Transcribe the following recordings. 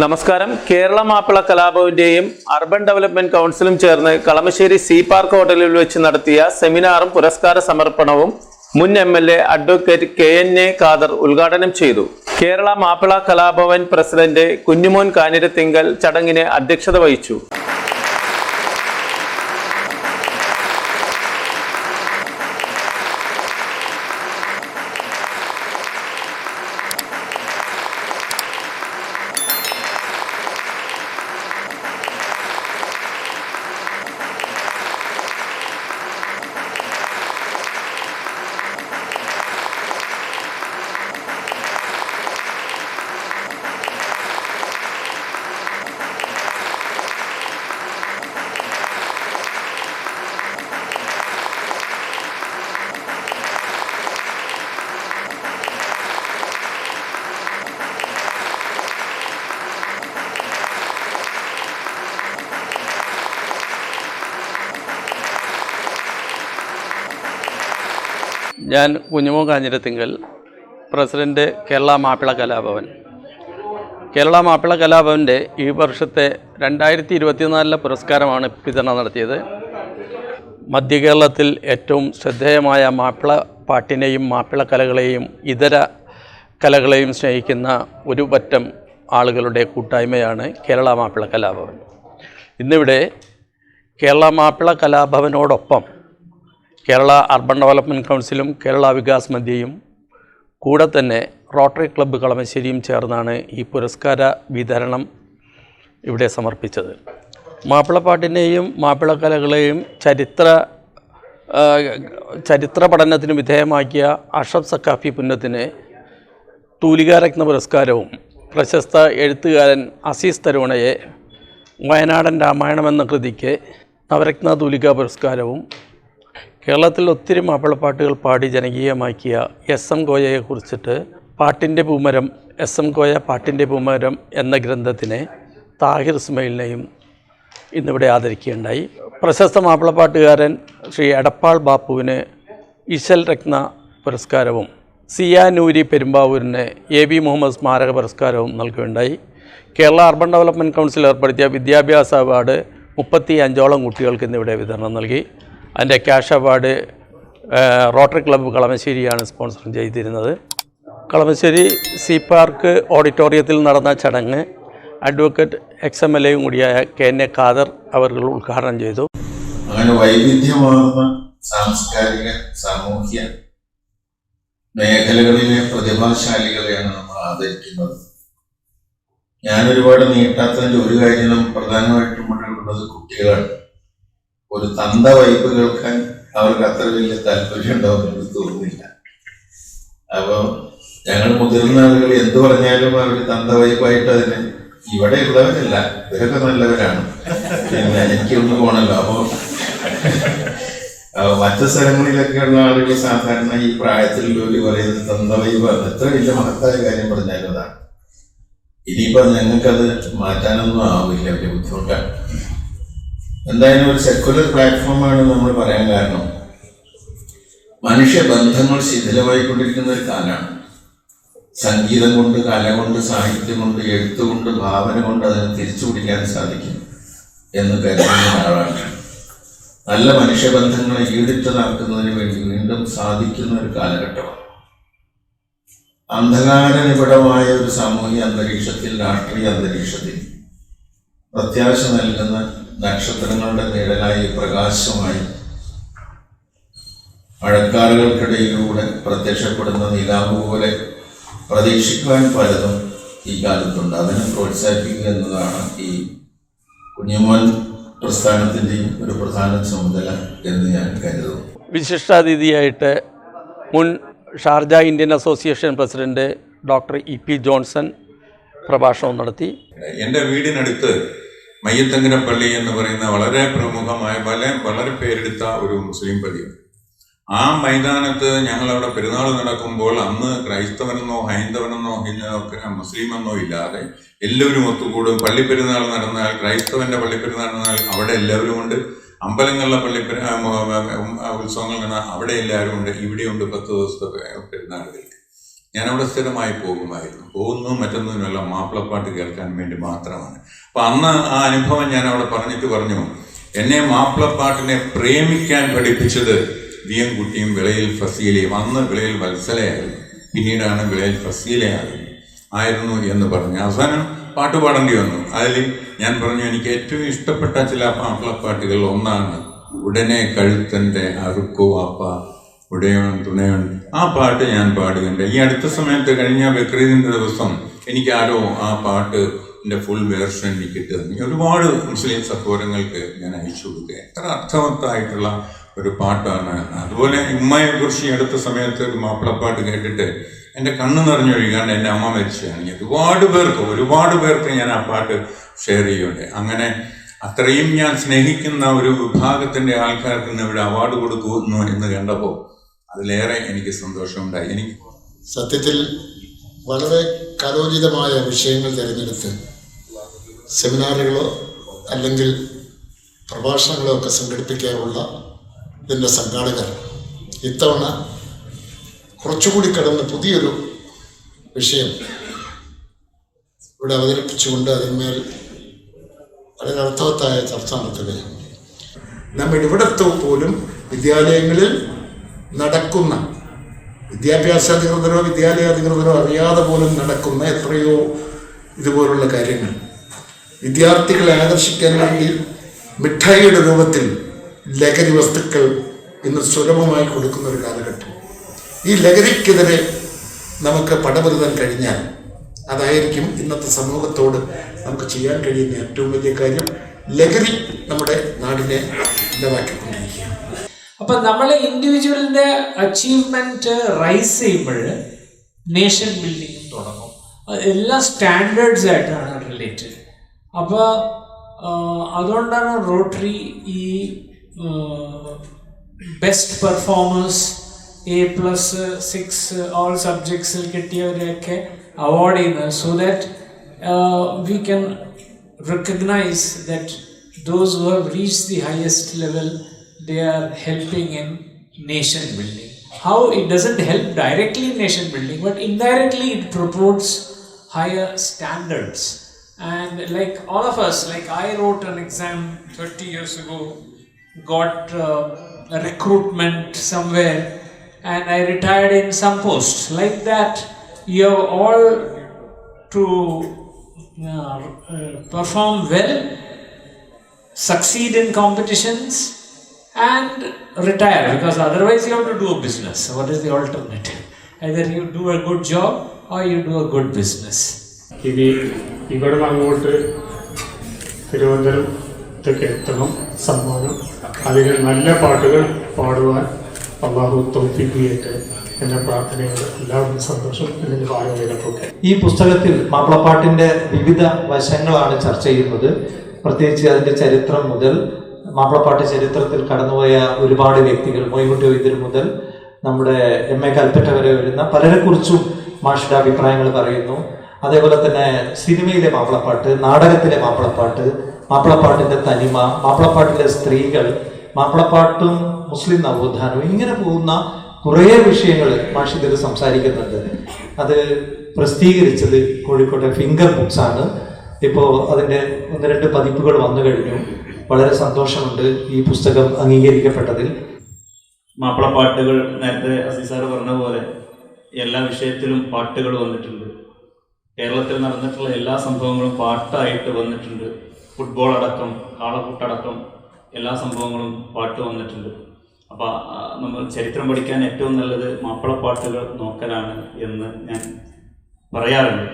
നമസ്കാരം. കേരള മാപ്പിള കലാപവിന്റെയും urban development കൗൺസിലും ചേർന്ന് കളമശ്ശേരി സി പാർക്ക് ഹോട്ടലിൽ വെച്ച് നടത്തിയ സെമിനാറും പുരസ്കാര സമർപ്പണവും മുൻ M L A advocate K N A Khader ഉദ്ഘാടനം ചെയ്തു. കേരള മാപ്പിള കലാഭവൻ പ്രസിഡന്റ് കുഞ്ഞുമോൻ കാനിരത്തിങ്കൽ ചടങ്ങിന് അധ്യക്ഷത വഹിച്ചു. ഞാൻ കുഞ്ഞുമോൻ കാഞ്ഞിരത്തിങ്കൽ പ്രസിഡന്റ് കേരള മാപ്പിള കലാഭവൻ. കേരള മാപ്പിള കലാഭവന്റെ ഈ വർഷത്തെ രണ്ടായിരത്തി ഇരുപത്തിനാലിലെ പുരസ്കാരമാണ് വിതരണം നടത്തിയത്. മധ്യകേരളത്തിൽ ഏറ്റവും ശ്രദ്ധേയമായ മാപ്പിള പാട്ടിനെയും മാപ്പിള കലകളെയും ഇതര കലകളെയും സ്നേഹിക്കുന്ന ഒരു പറ്റം ആളുകളുടെ കൂട്ടായ്മയാണ് കേരള മാപ്പിള കലാഭവൻ. ഇന്നിവിടെ കേരള മാപ്പിള കലാഭവനോടൊപ്പം കേരള അർബൻ ഡെവലപ്മെന്റ് കൗൺസിലും കേരള വികാസ് മധ്യയും കൂടെ തന്നെ റോട്ടറി ക്ലബ്ബ് കളമശ്ശേരിയും ചേർന്നാണ് ഈ പുരസ്കാര വിതരണം ഇവിടെ സമർപ്പിച്ചത്. മാപ്പിളപ്പാട്ടിനെയും മാപ്പിളക്കലകളെയും ചരിത്ര ചരിത്ര പഠനത്തിന് വിധേയമാക്കിയ അഷബ് സക്കാഫി പുന്നത്തിന് തൂലികാരത്ന പുരസ്കാരവും പ്രശസ്ത എഴുത്തുകാരൻ അസീസ് തരുണയെ വയനാടൻ രാമായണം എന്ന കൃതിക്ക് നവരത്ന തൂലിക പുരസ്കാരവും കേരളത്തിൽ ഒത്തിരി മാപ്പിളപ്പാട്ടുകൾ പാടി ജനകീയമാക്കിയ എസ് എം കോയയെ കുറിച്ചിട്ട് പാട്ടിന്റെ പൂമരം എസ് എം കോയ പാട്ടിന്റെ ഭൂമരം എന്ന ഗ്രന്ഥത്തിനെ താഹിർ ഇസ്മയിലിനെയും ഇന്നിവിടെ ആദരിക്കുകയുണ്ടായി. പ്രശസ്ത മാപ്പിളപ്പാട്ടുകാരൻ ശ്രീ എടപ്പാൾ ബാപ്പുവിന് ഇശൽ രത്ന പുരസ്കാരവും സിയാനൂരി പെരുമ്പാവൂരിന് എ ബി മുഹമ്മദ് സ്മാരക പുരസ്കാരവും നൽകുകയുണ്ടായി. കേരള അർബൻ ഡെവലപ്മെന്റ് കൗൺസിൽ ഏർപ്പെടുത്തിയ വിദ്യാഭ്യാസ അവാർഡ് മുപ്പത്തി അഞ്ചോളം കുട്ടികൾക്ക് ഇന്നിവിടെ വിതരണം നൽകി. അതിന്റെ ക്യാഷ് അവാർഡ് റോട്ടറി ക്ലബ്ബ് കളമശ്ശേരിയാണ് സ്പോൺസർ ചെയ്തിരുന്നത്. കളമശ്ശേരി സി പാർക്ക് ഓഡിറ്റോറിയത്തിൽ നടന്ന ചടങ്ങ് അഡ്വക്കേറ്റ് എക്സ് എം എൽ എയും കൂടിയായ കെ എൻ എ ഖാദർ അവർ ഉദ്ഘാടനം ചെയ്തു. അങ്ങനെ വൈവിധ്യമാർന്ന സാംസ്കാരിക സാമൂഹ്യ മേഖലകളിലെ പ്രതിഭാശാലികളെയാണ് നമ്മൾ ആദരിക്കുന്നത്. ഞാൻ ഒരുപാട് നീട്ടാത്തതിന്റെ ഒരു കാര്യം പ്രധാനമായിട്ടും ഇവിടെ കുട്ടികളാണ്. ഒരു തന്ത വൈപ്പ് കേൾക്കാൻ അവർക്ക് അത്ര വലിയ താല്പര്യം ഉണ്ടാവും എനിക്ക് തോന്നുന്നില്ല. അപ്പൊ ഞങ്ങൾ മുതിർന്ന ആളുകൾ എന്തു പറഞ്ഞാലും അവർ തന്ത വൈപ്പായിട്ട് അതിന് ഇവിടെ ഉള്ളവരല്ല ഇവരൊക്കെ നല്ലവരാണ്. പിന്നെ എനിക്കൊന്ന് പോണല്ലോ. അപ്പോ മറ്റു മറ്റു സ്ഥലങ്ങളിലൊക്കെയുള്ള ആളുകൾ സാധാരണ ഈ പ്രായത്തിൽ ജോലി പറയുന്നത് തന്ത വൈപ്പ് എത്ര വലിയ മഹത്തായ കാര്യം പറഞ്ഞാലും അതാണ്. ഇനിയിപ്പോ ഞങ്ങൾക്കത് മാറ്റാനൊന്നും ആവില്ല വലിയ ബുദ്ധിമുട്ടാണ്. എന്തായാലും ഒരു സെക്കുലർ പ്ലാറ്റ്ഫോമാണ് നമ്മൾ പറയാൻ കാരണം. മനുഷ്യ ബന്ധങ്ങൾ ശിഥിലമായിക്കൊണ്ടിരിക്കുന്ന ഒരു കാലമാണ്. സംഗീതം കൊണ്ട് കല കൊണ്ട് സാഹിത്യം കൊണ്ട് എഴുത്തുകൊണ്ട് ഭാവന കൊണ്ട് അതിനെ തിരിച്ചു പിടിക്കാൻ സാധിക്കും എന്ന് കരുതുന്ന ആളാണ് നല്ല മനുഷ്യബന്ധങ്ങളെ ഈടിച്ചു നടക്കുന്നതിന് വേണ്ടി വീണ്ടും സാധിക്കുന്ന ഒരു കാലഘട്ടമാണ്. അന്ധകാര നിബിഡമായ ഒരു സാമൂഹിക അന്തരീക്ഷത്തിൽ രാഷ്ട്രീയ അന്തരീക്ഷത്തിൽ പ്രത്യാശ നൽകുന്ന നക്ഷത്രങ്ങളുടെ നിഴലായി പ്രകാശമായി മഴക്കാറുകൾക്കിടയിലൂടെ പ്രത്യക്ഷപ്പെടുന്ന നിലാവ് പോലെ പ്രതീക്ഷിക്കുവാൻ പലതും ഈ കാലത്തുണ്ട്. അതിനെ പ്രോത്സാഹിപ്പിക്കുക എന്നതാണ് ഈ കുഞ്ഞുമോൻ പ്രസ്ഥാനത്തിന്റെയും ഒരു പ്രധാന ചുമതല എന്ന് ഞാൻ കരുതുന്നു. വിശിഷ്ടാതിഥിയായിട്ട് മുൻ Sharjah Indian association president doctor E P Johnson പ്രഭാഷണം നടത്തി. എന്റെ വീടിനടുത്ത് മയ്യത്തങ്കര പള്ളി എന്ന് പറയുന്ന വളരെ പ്രമുഖമായ പല വളരെ പേരെടുത്ത ഒരു മുസ്ലിം പള്ളിയാണ്. ആ മൈതാനത്ത് ഞങ്ങൾ അവിടെ പെരുന്നാൾ നടക്കുമ്പോൾ അന്ന് ക്രൈസ്തവനെന്നോ ഹൈന്ദവനെന്നോ മുസ്ലിം മുസ്ലിമെന്നോ ഇല്ലാതെ എല്ലാവരും ഒത്തുകൂടും. പള്ളി പെരുന്നാൾ നടന്നാൽ ക്രൈസ്തവന്റെ പള്ളി പെരുന്നാൾ നടന്നാൽ അവിടെ എല്ലാവരും ഉണ്ട്. അമ്പലങ്ങളിലെ പള്ളി പെരു- ആ, മ- മ- ഉം, ആ, ഉത്സവങ്ങൾ നടന്നാൽ അവിടെ എല്ലാവരും ഉണ്ട്. ഇവിടെയുണ്ട് പത്ത് ദിവസത്തെ പെ- പെരുന്നാളുകൾക്ക് ഞാൻ അവിടെ സ്ഥിരമായി പോകുമായിരുന്നു. പോകുന്നതും മറ്റൊന്നിനുമല്ല മാപ്പിളപ്പാട്ട് കേൾക്കാൻ വേണ്ടി മാത്രമാണ്. അപ്പൊ അന്ന് ആ അനുഭവം ഞാൻ അവിടെ പറഞ്ഞിട്ട് പറഞ്ഞു എന്നെ മാപ്പിളപ്പാട്ടിനെ പ്രേമിക്കാൻ പഠിപ്പിച്ചത് വി എം കുട്ടിയും വിളയിൽ ഫസീലയും. അന്ന് വിളയിൽ വത്സലയായിരുന്നു. പിന്നീടാണ് വിളയിൽ ഫസീലയായിരുന്നു ആയിരുന്നു എന്ന് പറഞ്ഞു. അവസാനം പാട്ട് പാടേണ്ടി വന്നു. അതിൽ ഞാൻ പറഞ്ഞു എനിക്ക് ഏറ്റവും ഇഷ്ടപ്പെട്ട ചില മാപ്പിളപ്പാട്ടുകൾ ഒന്നാണ് ഉടനെ കഴുത്തന്റെ അറുക്കോ അപ്പ ഉടയോൺ ആ പാട്ട് ഞാൻ പാടുകയുണ്ട് ഈ അടുത്ത സമയത്ത് കഴിഞ്ഞ ബക്രീദിന്റെ ദിവസം എനിക്ക് ആരോ ആ പാട്ട് എന്റെ ഫുൾ വേർഷൻ എനിക്ക് കിട്ടുക ഒരുപാട് മുസ്ലിം സഹോദരങ്ങൾക്ക് ഞാൻ അയച്ചു കൊടുക്കുക. എത്ര അർത്ഥവത്തായിട്ടുള്ള ഒരു പാട്ടാണ്. അതുപോലെ ഉമ്മയെ കുറിച്ച് അടുത്ത സമയത്ത് ഒരു മാപ്പിളപ്പാട്ട് കേട്ടിട്ട് എന്റെ കണ്ണ് നിറഞ്ഞൊഴുകാണ്ട് എന്റെ അമ്മ മരിച്ചതാണ്. ഒരുപാട് പേർക്ക് ഒരുപാട് പേർക്ക് ഞാൻ ആ പാട്ട് ഷെയർ ചെയ്യുന്നുണ്ട്. അങ്ങനെ അത്രയും ഞാൻ സ്നേഹിക്കുന്ന ഒരു വിഭാഗത്തിന്റെ ആൾക്കാർക്ക് ഇന്ന് ഇവിടെ അവാർഡ് കൊടുക്കുന്നു എന്ന് കണ്ടപ്പോൾ അതിലേറെ എനിക്ക് സന്തോഷമുണ്ടായി. എനിക്ക് സത്യത്തിൽ വളരെ കലോചിതമായ വിഷയങ്ങൾ തിരഞ്ഞെടുത്ത് സെമിനാറുകളോ അല്ലെങ്കിൽ പ്രഭാഷണങ്ങളോ ഒക്കെ സംഘടിപ്പിക്കാറുള്ള ഇതിന്റെ സംഘാടകർ ഇത്തവണ കുറച്ചുകൂടി കടന്ന് പുതിയൊരു വിഷയം ഇവിടെ അവതരിപ്പിച്ചുകൊണ്ട് അതിന്മേൽ വളരെ അർത്ഥവത്തായ ചർച്ച നടത്തുകയാണ്. നമ്മൾ ഇവിടത്തെ പോലും വിദ്യാലയങ്ങളിൽ നടക്കുന്ന വിദ്യാഭ്യാസ അധികൃതരോ വിദ്യാലയ അധികൃതരോ അറിയാതെ പോലും നടക്കുന്ന എത്രയോ ഇതുപോലുള്ള കാര്യങ്ങൾ. വിദ്യാർത്ഥികളെ ആകർഷിക്കാൻ വേണ്ടി മിഠായിയുടെ രൂപത്തിൽ ലഹരി വസ്തുക്കൾ ഇന്ന് സുലഭമായി കൊടുക്കുന്ന ഒരു കാലഘട്ടം. ഈ ലഹരിക്കെതിരെ നമുക്ക് പടപൊരുതാൻ കഴിഞ്ഞാൽ അതായിരിക്കും ഇന്നത്തെ സമൂഹത്തോട് നമുക്ക് ചെയ്യാൻ കഴിയുന്ന ഏറ്റവും വലിയ കാര്യം. ലഹരി നമ്മുടെ നാടിനെ ഇല്ലാതാക്കിക്കൊണ്ടിരിക്കുകയാണ് അപ്പൊ നമ്മളെ ഇൻഡിവിജ്വലിന്റെ അച്ചീവ്മെന്റ് റൈസ് ചെയ്യുമ്പോൾ നേഷൻ ബിൽഡിംഗ് തുടങ്ങും. എല്ലാ സ്റ്റാൻഡേർഡ്സ് ആയിട്ടാണ് റിലേറ്റഡ് അപ്പോൾ അതുകൊണ്ടാണ് റോട്ടറി ഈ best performers A plus six all സബ്ജക്ട്സിൽ കിട്ടിയവരെയൊക്കെ അവാർഡ് ചെയ്യുന്നത്. So that we can recognise that those who have reach the highest level they are helping in nation building. How it doesn't help directly in nation building but indirectly it promotes higher standards. And like all of us like i wrote an exam 30 years ago got uh, a recruitment somewhere and i retired in some post. Like that you have all to uh, uh, perform well, succeed in competitions, and retire because otherwise you have to do a business. So What is the alternative? Either you do a good job or you do a good business. ഇനി ഇവിടെ നിന്ന് അങ്ങോട്ട് തിരുവനന്തപുരത്തേക്ക് എത്തണം സമ്മാനം അതിന് നല്ല പാട്ടുകൾ പാടുവാൻ അള്ളാഹു തോൽപ്പിക്കുകയൊക്കെ എന്റെ പ്രാർത്ഥനയോട് എല്ലാവർക്കും സന്തോഷം ഇതിന് ഭാഗമായതൊക്കെ ഈ പുസ്തകത്തിൽ മാപ്പിളപ്പാട്ടിന്റെ വിവിധ വശങ്ങളാണ് ചർച്ച ചെയ്യുന്നത് പ്രത്യേകിച്ച് അതിന്റെ ചരിത്രം മുതൽ മാപ്പിളപ്പാട്ട് ചരിത്രത്തിൽ കടന്നുപോയ ഒരുപാട് വ്യക്തികൾ മൊയ്മുട്ടി വൈദ്യർ മുതൽ നമ്മുടെ എം എ കൽപ്പറ്റ വരെ വരുന്ന പലരെക്കുറിച്ചും മാഷിയുടെ അഭിപ്രായങ്ങൾ പറയുന്നു. അതേപോലെ തന്നെ സിനിമയിലെ മാപ്പിളപ്പാട്ട് നാടകത്തിലെ മാപ്പിളപ്പാട്ട് മാപ്പിളപ്പാട്ടിന്റെ തനിമ മാപ്പിളപ്പാട്ടിലെ സ്ത്രീകൾ മാപ്പിളപ്പാട്ടും മുസ്ലിം നവോത്ഥാനവും ഇങ്ങനെ പോകുന്ന കുറേ വിഷയങ്ങൾ മാഷി ഇതിൽ സംസാരിക്കുന്നുണ്ട്. അത് പ്രസിദ്ധീകരിച്ചത് കോഴിക്കോട്ടെ ഫിംഗർ ബുക്സ് ആണ് ഇപ്പോൾ അതിന്റെ ഒന്ന് രണ്ട് പതിപ്പുകൾ വന്നു കഴിഞ്ഞു. വളരെ സന്തോഷമുണ്ട് ഈ പുസ്തകം അംഗീകരിക്കപ്പെട്ടതിൽ. മാപ്പിളപ്പാട്ടുകൾ നേരത്തെ അസീസാർ പറഞ്ഞ പോലെ എല്ലാ വിഷയത്തിലും പാട്ടുകൾ വന്നിട്ടുണ്ട്. കേരളത്തിൽ നടന്നിട്ടുള്ള എല്ലാ സംഭവങ്ങളും പാട്ടായിട്ട് വന്നിട്ടുണ്ട്. ഫുട്ബോൾ അടക്കം കാളക്കൂട്ടടക്കം എല്ലാ സംഭവങ്ങളും പാട്ട് വന്നിട്ടുണ്ട്. അപ്പോൾ നമ്മൾ ചരിത്രം പഠിക്കാൻ ഏറ്റവും നല്ലത് മാപ്പിളപ്പാട്ടുകൾ നോക്കലാണ് എന്ന് ഞാൻ പറയാറുണ്ട്.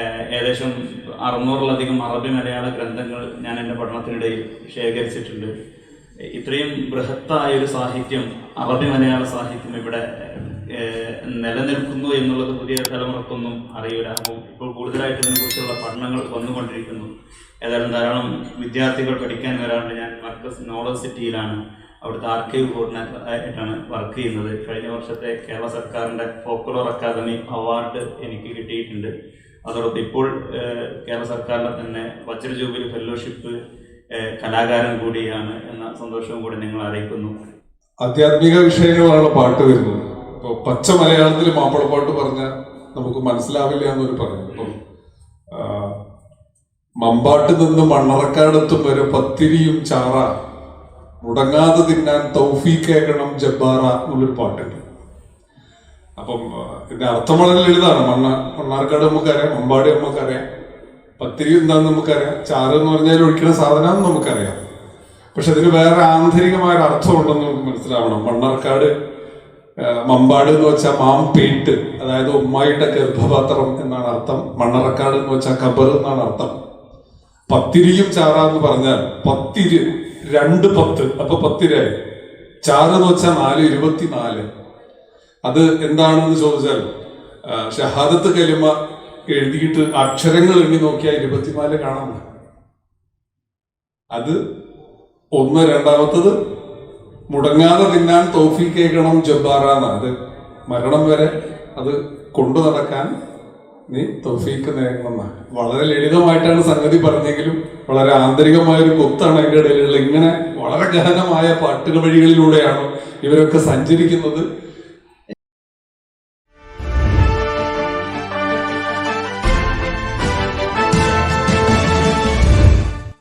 ഏകദേശം അറുന്നൂറിലധികം അറബി മലയാള ഗ്രന്ഥങ്ങൾ ഞാൻ എന്റെ പഠനത്തിനിടയിൽ ശേഖരിച്ചിട്ടുണ്ട്. ഇത്രയും ബൃഹത്തായൊരു സാഹിത്യം അറബി മലയാള സാഹിത്യം ഇവിടെ നിലനിൽക്കുന്നു എന്നുള്ളത് പുതിയ തലമുറക്കൊന്നും അറിയില്ല അപ്പോൾ ഇപ്പോൾ കൂടുതലായിട്ട് ഇതിനെക്കുറിച്ചുള്ള പഠനങ്ങൾ വന്നുകൊണ്ടിരിക്കുന്നു. ഏതായാലും ധാരാളം വിദ്യാർത്ഥികൾ പഠിക്കാൻ വരാറുണ്ട്. ഞാൻ മർക്കസ് നോളജ് സിറ്റിയിലാണ് അവിടുത്തെ ആർക്കൈവ് കോർഡിനേറ്റർ ആയിട്ടാണ് വർക്ക് ചെയ്യുന്നത്. കഴിഞ്ഞ വർഷത്തെ കേരള സർക്കാരിന്റെ ഫോക്കുലർ അക്കാദമി അവാർഡ് എനിക്ക് കിട്ടിയിട്ടുണ്ട്. അതോടൊപ്പം ഇപ്പോൾ കേരള സർക്കാരിന്റെ തന്നെ വജ്ര ജൂബിലി ഫെലോഷിപ്പ് കലാകാരൻ കൂടിയാണ് എന്ന സന്തോഷവും കൂടി നിങ്ങൾ അറിയിക്കുന്നു. ആധ്യാത്മിക വിഷയങ്ങളാണ് പാട്ട് വരുന്നത്. അപ്പോൾ പച്ച മലയാളത്തിൽ മാപ്പിളപ്പാട്ട് പറഞ്ഞാൽ നമുക്ക് മനസ്സിലാവില്ല എന്നൊരു പറഞ്ഞു അപ്പം ആ, മമ്പാട്ട് നിന്ന് മണ്ണറക്കാടെത്തും വരെ പത്തിരിയും ചാറ. മുടങ്ങാതെ തിന്നാൻ തൗഫീക്കേക്കണം ജബ്ബാറ എന്നുള്ളൊരു പാട്ടുണ്ട്. അപ്പം ഇതിന്റെ അർത്ഥം വളരെ ലളിതാണ് മണ്ണ മണ്ണാർക്കാട് നമുക്കറിയാം മമ്പാടി നമുക്കറിയാം പത്തിരി എന്താന്ന് നമുക്കറിയാം ചാറ് എന്ന് പറഞ്ഞാൽ ഒഴിക്കുന്ന സാധനം നമുക്കറിയാം. പക്ഷെ അതിന് വേറെ ആന്തരികമായ ഒരു അർത്ഥം ഉണ്ടെന്ന് നമുക്ക് മനസ്സിലാവണം. മണ്ണാർക്കാട് മമ്പാട് എന്ന് വെച്ചാൽ മാംപേട്ട് അതായത് ഉമ്മായിട്ട ഗർഭപാത്രം എന്നാണ് അർത്ഥം. മണ്ണറക്കാട് എന്ന് വെച്ചാൽ കബർ എന്നാണ് അർത്ഥം. പത്തിരിയും ചാറ എന്ന് പറഞ്ഞാൽ പത്തിരി രണ്ട് പത്ത് അപ്പൊ പത്തിരായി ചാറ് എന്ന് വെച്ചാൽ നാല് ഇരുപത്തിനാല്. അത് എന്താണെന്ന് ചോദിച്ചാൽ ഷഹാദത്ത് കലിമ എഴുതിയിട്ട് അക്ഷരങ്ങൾ എണ്ണി നോക്കിയാൽ ഇരുപത്തിനാല് കാണാം അത് ഒന്ന് രണ്ടാമത്തത് മുടങ്ങാതെ തിന്നാൻ തോഫി കേൾക്കണം ജബ്ബാറാന്ന്. അത് മരണം വരെ അത് കൊണ്ടു നടക്കാൻ നീ തോഫീക്ക് നേടണം വളരെ ലളിതമായിട്ടാണ് സംഗതി പറഞ്ഞെങ്കിലും വളരെ ആന്തരികമായ ഒരു കൊത്താണ് അതിന്റെ ഇടയിലുള്ള ഇങ്ങനെ വളരെ ഗഹനമായ പാട്ടുകൾ വഴികളിലൂടെയാണ് ഇവരൊക്കെ സഞ്ചരിക്കുന്നത്.